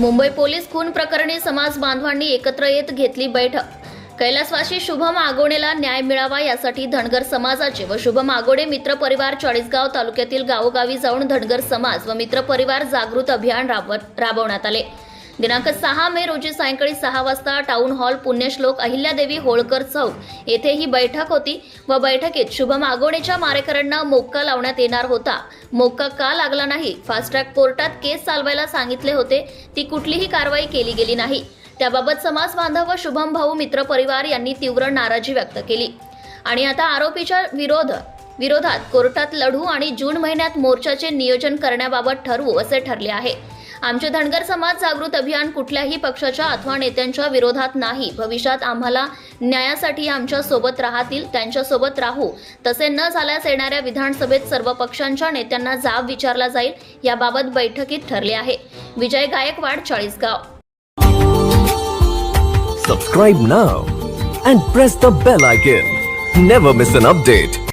Mumbai police खून प्रकरणी समाज बांधवांनी एकत्र येत घेतली बैठक. कैलासवासी शुभम आगोणेला न्याय मिळावा यासाठी धनगर समाजाचे व शुभम आगोडे मित्र परिवार चाळीसगाव तालुक्यातील गावोगावी जाऊन धनगर समाज व मित्र परिवार जागृत अभियान राबवण्यात आले. दिनांक सहा मे रोजी सायंकाळी सहा वाजता टाऊन हॉल पुण्यश्लोक अहिल्यादेवी होळकर चौक येथे ही बैठक होती व बैठकीत शुभम आगोडेच्या मारेकऱ्यांना मोक्का लावण्यात येणार होता. मोक्का का लागला नाही? फास्ट्रॅक कोर्टात केस चालवायला सांगितले होते. ती कुठलीही कारवाई केली गेली नाही. त्याबाबत समाज बांधव व शुभम भाऊ मित्र परिवार यांनी तीव्र नाराजी व्यक्त केली. आणि आता आरोपीच्या विरोध विरोधात कोर्टात लढू आणि जून महिन्यात मोर्चाचे नियोजन करण्याबाबत ठरवू असे ठरले आहे. आमचे धनगर समाज जागृत अभियान कुठल्याही पक्षाच्या अथवा नेत्यांच्या विरोधात नाही. भविष्यात आम्हाला न्यायासाठी आमच्यासोबत राहतील त्यांच्यासोबत राहू. तसे न झाल्यास येणाऱ्या विधानसभेत सर्व पक्षांच्या नेत्यांना जाब विचारला जाईल याबाबत बैठकीत ठरले आहे. Vijay Gaikwad Chalisgaon. Subscribe now and press the bell icon never miss an update